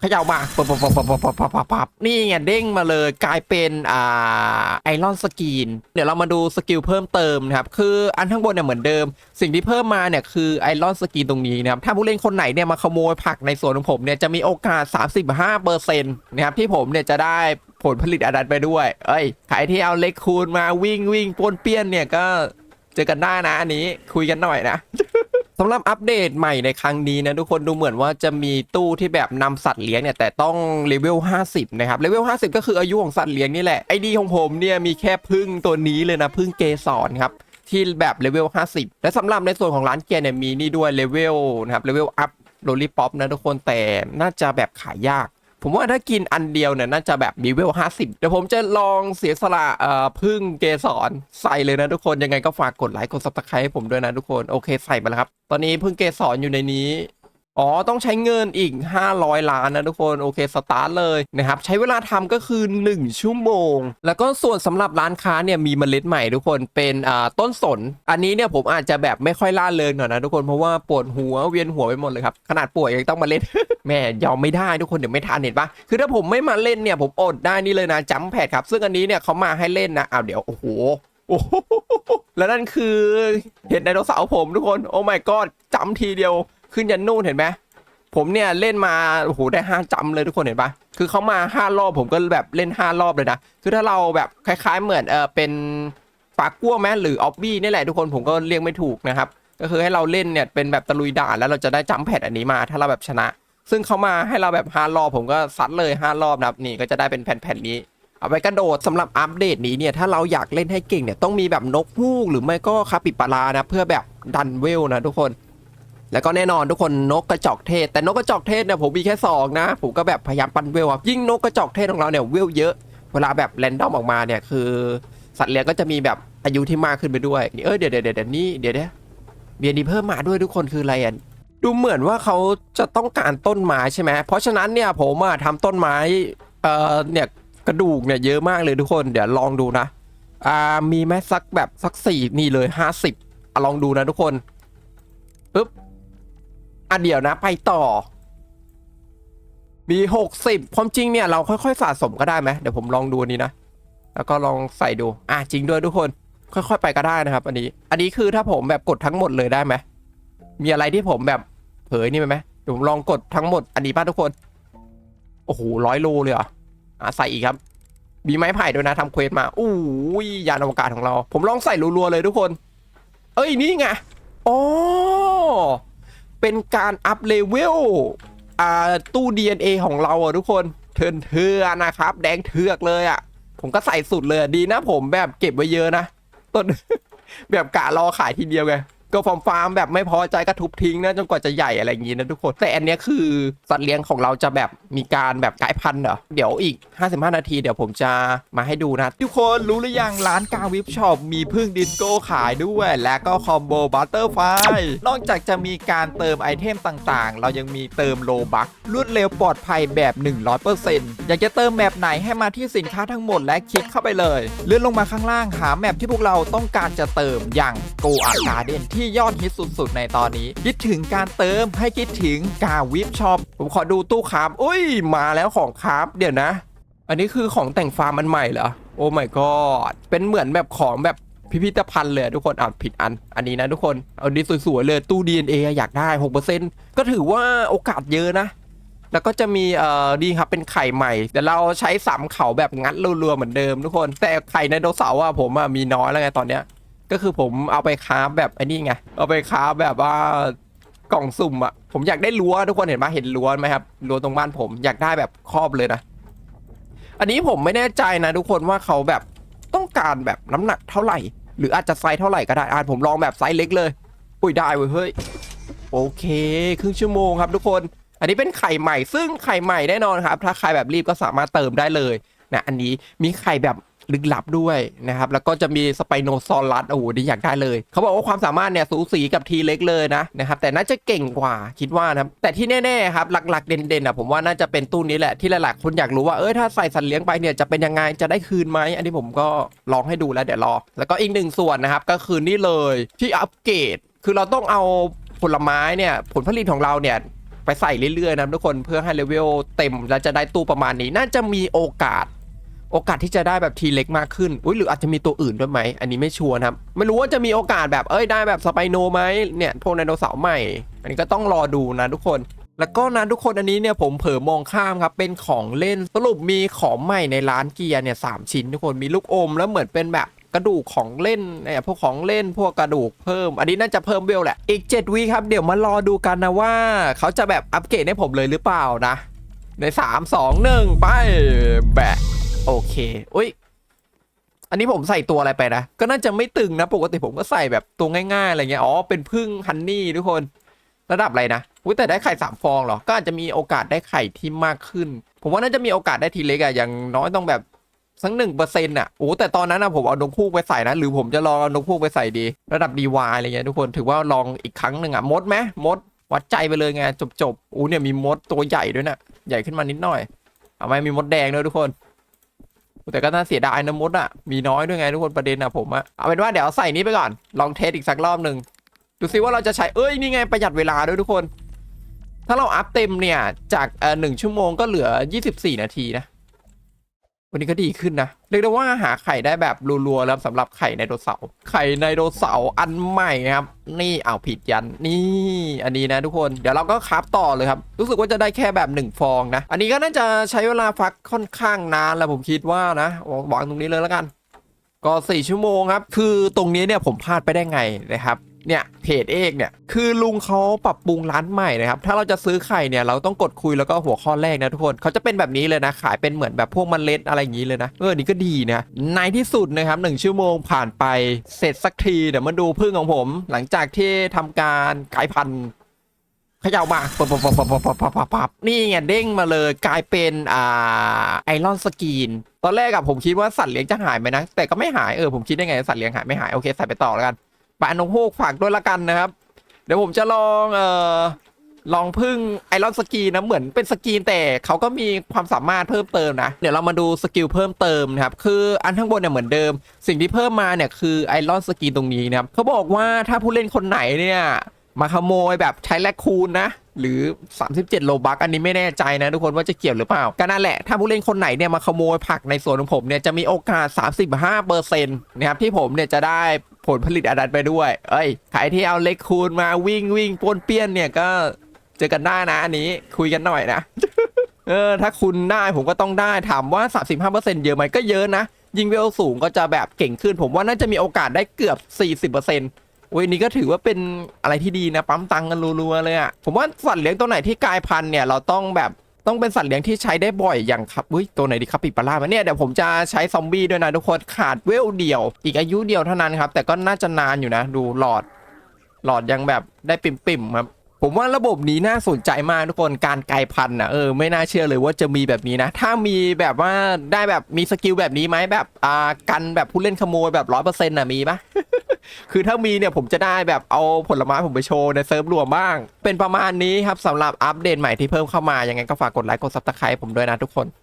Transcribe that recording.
เขย่ามาปับบนี่ไงเด้งมาเลยกลายเป็นอ่าไอรอนสกีนเดี๋ยวเรามาดูสกิลเพิ่มเติมนะครับ คืออันข้างบนเนี่ยเหมือนเดิม สิ่งที่เพิ่มมาเนี่ยคือไอรอนสกีนตรงนี้นะครับถ้าผู้เล่นคนไหนเนี่ยมาขโมยผักในสวนของผมเนี่ยจะมีโอกาส 35เปอร์เซ็นต์นะครับที่ผมเนี่ยจะได้ผลผลิตอันนั้ไปด้วย เอ้ยใครที่เอาเล็กคูณมาวิ่งวิ่งป้วนเปี้ยนเนี่ยก็เจอกันได้นะอันนี้คุยกันหน่อยนะ สำหรับอัปเดตใหม่ในครั้งนี้นะทุกคนดูเหมือนว่าจะมีตู้ที่แบบนำสัตว์เลี้ยงเนี่ยแต่ต้องเลเวล 50 นะครับเลเวล 50 ก็คืออายุของสัตว์เลี้ยงนี่แหละไอดีของผมเนี่ยมีแค่พึ่งตัวนี้เลยนะพึ่งเกสรครับที่แบบเลเวล 50 และสำหรับในส่วนของร้านเกียร์เนี่ยมีนี่ด้วยเลเวลนะครับเลเวลอัพโรลลี่ป๊อปนะทุกคนแต่น่าจะแบบขายยาก ผมว่าถ้ากินอันเดียวเนี่ยน่าจะแบบเลเวล50 เดี๋ยวผมจะลองเสียสละเอ่อพึ่งเกสรใส่เลยนะทุกคนยังไงก็ฝากกดไลค์กดซับสไครต์ให้ผมด้วยนะทุกคน โอเคใส่มาแล้วครับ ตอนนี้พึ่งเกสรอยู่ในนี้ อ๋อ ต้องใช้เงินอีก 500 ล้านนะทุกคน โอเค สตาร์ทเลยนะครับ ใช้เวลาทำก็คือ 1 ชั่วโมง แล้วก็ส่วนสำหรับร้านค้าเนี่ย มีเมล็ดใหม่ทุกคน เป็นอ่าต้นสน อันนี้เนี่ยผมอาจจะแบบไม่ค่อยล่าเริงหน่อยนะทุกคน เพราะว่าปวดหัวเวียนหัวไปหมดเลยครับ ขนาดป่วยยังต้องมาเล่น แม่ยอมไม่ได้ทุกคน เดี๋ยวไม่ทันเห็นปะคือถ้าผมไม่มาเล่นเนี่ย ผมอดได้นี่เลยนะจัมแพดครับ ซึ่งอันนี้เนี่ยเขามาให้เล่นนะอ้าวเดี๋ยวโอ้โหโอ้โหแล้วนั่นคือเห็นไดโนเสาร์ผมทุกคน โอ้ my god จำทีเดียว ขึ้นยันนู่นเห็นไหมผมเนี่ยเล่นมาโอ้โหได้ห้าจำเลยทุกคนเห็นปะคือเขามาห้ารอบผมก็แบบเล่นห้ารอบเลยนะคือถ้าเราแบบคล้าย ๆ เหมือนเออเป็นฝากกั้วแมหรือออบบี้นี่แหละทุกคนผมก็เรียกไม่ถูกนะครับก็คือให้เราเล่นเนี่ยเป็นแบบตะลุยด่านแล้วเราจะได้จำแพดอันนี้มาถ้าเราแบบชนะ ซึ่งเขามาให้เราแบบห้ารอบผมก็ซัดเลยห้ารอบนะครับนี่ก็จะได้เป็นแผ่นๆนี้เอาไปกระโดดสำหรับอัปเดตนี้เนี่ยถ้าเราอยากเล่นให้เก่งเนี่ยต้องมีแบบนกฮูกหรือไม่ก็คาปิปารานะเพื่อแบบดันเวลนะทุกคน แล้วก็แน่นอนทุกคนนกกระจอกเทศ แต่นกกระจอกเทศเนี่ยผมมีแค่สองนะ ผมก็แบบพยายามปั้นเวลครับยิ่งนกกระจอกเทศของเราเนี่ยเวลเยอะ เวลาแบบแรนดอมออกมาเนี่ยคือ สัตว์เลี้ยงก็จะมีแบบอายุที่มากขึ้นไปด้วยนี่เออเดี๋ยวเดี๋ยวเดี๋ยวนี่เดี๋ยวเดี๋ยวเบียร์นี้เพิ่มมาด้วยทุกคนคืออะไรอะดูเหมือนว่าเขาจะต้องการต้นไม้ใช่ไหมเพราะฉะนั้นเนี่ยผมอะทำต้นไม้เอ่อเนี่ยกระดูกเนี่ยเยอะมากเลยทุกคนเดี๋ยวลองดูนะอ่ามีไหมสักแบบสักสี่นี่เลยห้าสิบลองดูนะทุกคนปึ๊บ อะเดี๋ยวนะไปต่อ มี60ความจริงเนี่ยเราค่อยๆสะสมก็ได้ไหมเดี๋ยวผมลองดูนี้นะ แล้วก็ลองใส่ดู อะจริงด้วยทุกคน ค่อยๆไปก็ได้นะครับ อันนี้ อันนี้คือถ้าผมแบบกดทั้งหมดเลยได้ไหม มีอะไรที่ผมแบบเผยนี่ไหมเดี๋ยวผมลองกดทั้งหมด อันนี้ป้าทุกคน โอ้โหร้อยโลเลยเหรออะใส่อีกครับ มีไม้ไผ่ด้วยนะทำเควสมาอู้ยยานอวกาศของเรา ผมลองใส่รัวๆเลยทุกคน เอ้ยนี่ไงอ๋อ เป็นการอัพเลเวลอ่าตู้ DNA ของเราอะทุกคนเทินเทือนะครับ แดงเทือกเลยอะผมก็ใส่สุดเลยดีนะผมแบบเก็บไว้เยอะนะต้นแบบกะรอขายทีเดียวไง ก็ฟาร์มฟาร์มแบบไม่พอใจก็ทุบทิ้งนะจนกว่าจะใหญ่อะไรอย่างงี้นะทุกคน แต่อันเนี้ยคือสัตว์เลี้ยงของเราจะแบบมีการแบบกลายพันธุ์เหรอเดี๋ยวอีก 55 นาทีเดี๋ยวผมจะมาให้ดูนะ ทุกคนรู้หรือยังร้านกาวิปช็อปมีพึ่งดิสโก้ขายด้วย และก็คอมโบบัตเตอร์ไฟนอกจากจะมีการเติมไอเทมต่างๆ เรายังมีเติมโลบักรวดเร็วปลอดภัยแบบ 100%อยากจะเติมแมปไหนให้มาที่สินค้าทั้งหมดและคลิกเข้าไปเลย เลื่อนลงมาข้างล่างหาแมปที่พวกเราต้องการจะเติมอย่าง Go a Garden ที่ที่ยอดฮิตสุดๆ ในตอนนี้ คิดถึงการเติมให้คิดถึงกาวิปช็อปผมขอดูตู้คราฟอุ้ย มาแล้วของคราฟเดี๋ยวนะ อันนี้คือของแต่งฟาร์มมันใหม่เหรอโอ้ my god เป็นเหมือนแบบของแบบพิพิธภัณฑ์เลยทุกคนอ่านผิดอัน อันนี้นะทุกคนเอาดีสวยๆเลยตู้ DNA อะอยากได้ 6%ก็ถือว่าโอกาสเยอะนะ แล้วก็จะมีเอ่อดีครับเป็นไข่ใหม่เดี๋ยวเราใช้สามเขาแบบงัดรัวๆเหมือนเดิมทุกคน แต่ไข่ไดโนเสาร์อะผมอะมีน้อยแล้วไงตอนเนี้ย ก็คือผมเอาไปค้าแบบไอ้นี่ไง เอาไปค้าแบบว่ากล่องสุ่มอะผมอยากได้รั้วทุกคนเห็นไหมเห็นรั้วไหมครับรั้วตรงบ้านผมอยากได้แบบครอบเลยนะ อันนี้ผมไม่แน่ใจนะทุกคนว่าเขาแบบต้องการแบบน้ำหนักเท่าไหร่ หรืออาจจะไซส์เท่าไหร่ก็ได้อ่าผมลองแบบไซส์เล็กเลย อุ้ยได้เว้ยเฮ้ยโอเค ครึ่งชั่วโมงครับทุกคน อันนี้เป็นไข่ใหม่ซึ่งไข่ใหม่แน่นอนครับ ถ้าใครแบบรีบก็สามารถเติมได้เลยนะอันนี้มีไข่แบบ ลึกลับด้วยนะครับ แล้วก็จะมีสไปโนซอรัสโอ้โหนี่อยากได้เลย เขาบอกว่าความสามารถเนี่ยสูสีกับทีเล็กเลยนะนะครับ แต่น่าจะเก่งกว่าคิดว่านะครับแต่ที่แน่ๆครับหลักๆเด่นๆอะผมว่าน่าจะเป็นตู้นี้แหละที่หลายๆคนอยากรู้ว่าเออถ้าใส่สัตว์เลี้ยงไปเนี่ยจะเป็นยังไงจะได้คืนไหมอันนี้ผมก็ลองให้ดูแล้วเดี๋ยวรอ แล้วก็อีกหนึ่งส่วนนะครับก็คือนี่เลยที่อัปเกรดคือเราต้องเอาผลไม้เนี่ยผลผลิตของเราเนี่ยไปไปใส่เรื่อยๆนะทุกคนเพื่อให้เลเวลเต็มแล้วจะได้ตู้ประมาณนี้ น่าจะมีโอกาส โอกาสที่จะได้แบบทีเล็กมากขึ้นอุ้ยหรืออาจจะมีตัวอื่นด้วยไหม อันนี้ไม่ชัวร์นะครับ ไม่รู้ว่าจะมีโอกาสแบบเอ้ยได้แบบสไปโนไหมเนี่ยพวกไดโนเสาร์ใหม่ อันนี้ก็ต้องรอดูนะทุกคนแล้วก็นะทุกคนอันนี้เนี่ยผมเผลอมองข้ามครับ เป็นของเล่นสรุปมีของใหม่ในร้านเกียร์เนี่ยสามชิ้นทุกคนมีลูกอมแล้วเหมือนเป็นแบบกระดูกของเล่นเนี่ยพวกของเล่นพวกกระดูกเพิ่ม อันนี้น่าจะเพิ่มเวลแหละอีก 7วีครับเดี๋ยวมารอดูกันนะว่า เขาจะแบบอัปเกรดให้ผมเลยหรือเปล่านะ ใน 3 2 1 ไปแบะ โอเคอุ้ย อันนี้ผมใส่ตัวอะไรไปนะ ก็น่าจะไม่ตึงนะ ปกติผมก็ใส่แบบตัวง่ายๆอะไรเงี้ย อ๋อ เป็นพึ่งฮันนี่ทุกคน ระดับอะไรนะอุ้ยแต่ได้ไข่สามฟองเหรอ ก็อาจจะมีโอกาสได้ไข่ที่มากขึ้น ผมว่าน่าจะมีโอกาสได้ทีเล็กอะอย่างน้อยต้องแบบสักหนึ่งเปอร์เซ็นต์อะโอ้แต่ตอนนั้นนะผมเอานกพูกไปใส่นะ หรือผมจะลองเอานกพูกไปใส่ดี ระดับดีวายอะไรเงี้ยทุกคน ถือว่าลองอีกครั้งหนึ่งอะมดไหมมด วัดใจไปเลยไงจบๆอู้เนี่ยมีมดตัวใหญ่ด้วยนะใหญ่ขึ้นมานิดหน่อย เอาไหมมีมดแดงด้วยทุกคน แต่ก็น่าเสียดายนะมดอะมีน้อยด้วยไงทุกคนประเด็นอะผมอะเอาเป็นว่าเดี๋ยวใส่นี้ไปก่อน ลองเทสอีกสักรอบหนึ่งดูซิว่าเราจะใช้เอ้ยนี่ไงประหยัดเวลาด้วยทุกคน ถ้าเราอัพเต็มเนี่ยจากเอ่อหนึ่งชั่วโมงก็เหลือ 24 นาทีนะ วันนี้ก็ดีขึ้นนะ เรียกได้ว่าหาไข่ได้แบบรัวๆแล้วสำหรับไข่ไดโนเสาร์ไข่ไดโนเสาร์อันใหม่ครับ นี่เอาผิดยันนี่ อันนี้นะทุกคนเดี๋ยวเราก็คราฟต่อเลยครับ รู้สึกว่าจะได้แค่แบบหนึ่งฟองนะ อันนี้ก็น่าจะใช้เวลาฟักค่อนข้างนานแล้วผมคิดว่านะวางตรงนี้เลยแล้วกัน ก็สี่ชั่วโมงครับ คือตรงนี้เนี่ยผมพลาดไปได้ไงนะครับ เนี่ยเพจเอกเนี่ยคือลุงเขาปรับปรุงร้านใหม่นะครับถ้าเราจะซื้อไข่เนี่ยเราต้องกดคุยแล้วก็หัวข้อแรกนะทุกคนเขาจะเป็นแบบนี้เลยนะขายเป็นเหมือนแบบพวกมันเล็ดอะไรอย่างนี้เลยนะเออนี่ก็ดีนะในที่สุดนะครับหนึ่งชั่วโมงผ่านไปเสร็จสักทีเดี๋ยวมาดูพึ่งของผม หลังจากที่ทำการกลายพันธุ์ขย่ามาปับปับปับปับปับปับปับนี่ไงเด้งมาเลยกลายเป็นอ่าไอรอนสกีนตอนแรกอะผมคิดว่าสัตว์เลี้ยงจะหายไหมนะแต่ก็ไม่หายเออผมคิดได้ไงสัตว์เลี้ยงหายไม่หายโอเคใส่ไปต่อแล้วกัน ปานกฮูกฝากด้วยละกันนะครับ เดี๋ยวผมจะลองเอ่อลองพึ่งไอรอนสกีนะเหมือนเป็นสกีนแต่เขาก็มีความสามารถเพิ่มเติมนะ เดี๋ยวเรามาดูสกิลเพิ่มเติมนะครับ คืออันข้างบนเนี่ยเหมือนเดิม สิ่งที่เพิ่มมาเนี่ยคือไอรอนสกีตรงนี้นะครับเขาบอกว่าถ้าผู้เล่นคนไหนเนี่ยมาขโมยแบบใช้แลกคูณนะ หรือ 37 โลบักอันนี้ไม่แน่ใจนะทุกคนว่าจะเกี่ยวหรือเปล่าก็นั่นแหละ ถ้าผู้เล่นคนไหนเนี่ยมาขโมยผักในสวนของผมเนี่ยจะมีโอกาส 35เปอร์เซ็นต์นะครับที่ผมเนี่ยจะได้ผลผลิตอันนั้นไปด้วย เอ้ยใครที่เอาเล็กคูณมาวิ่งวิ่งป้วนเปี้ยนเนี่ยก็เจอกันได้นะ อันนี้คุยกันหน่อยนะ เออถ้าคุณได้ผมก็ต้องได้ถามว่า 35%เยอะไหมก็เยอะนะ ยิงเวลสูงก็จะแบบเก่งขึ้น ผมว่าน่าจะมีโอกาสได้เกือบ 40% โอ้ยนี่ก็ถือว่าเป็นอะไรที่ดีนะปั๊มตังกันรัวๆเลยอะ่ะผมว่าสัตว์เลี้ยงตัวไหนที่กลายพันธุ์เนี่ยเราต้องแบบต้องเป็นสัตว์เลี้ยงที่ใช้ได้บ่อยอย่างครับอุ้ยตัวไหนดีครับปิปลาร่ามาเนี่ยเดี๋ยวผมจะใช้ซอมบี้ด้วยนะทุกคนขาดเวลเดียว อีกอายุเดียวเท่านั้นครับ แต่ก็น่าจะนานอยู่นะ ดูหลอด หลอดยังแบบได้ปิ่มๆครับผมว่าระบบนี้น่าสนใจมากทุกคนการกลายพันธุ์นะเออไม่น่าเชื่อเลยว่าจะมีแบบนี้นะ ถ้ามีแบบว่าได้แบบมีสกิลแบบนี้ไหมแบบอ่ากันแบบผู้เล่นขโมยแบบร้อยเปอร์เซ็นต์น่ะมีปะ คือถ้ามีเนี่ยผมจะได้แบบเอาผลไม้ผมไปโชว์ในเซิร์ฟรวมบ้าง เป็นประมาณนี้ครับสำหรับอัปเดตใหม่ที่เพิ่มเข้ามายังไงก็ฝากกดไลค์กดซับสไครต์ผมด้วยนะทุกคน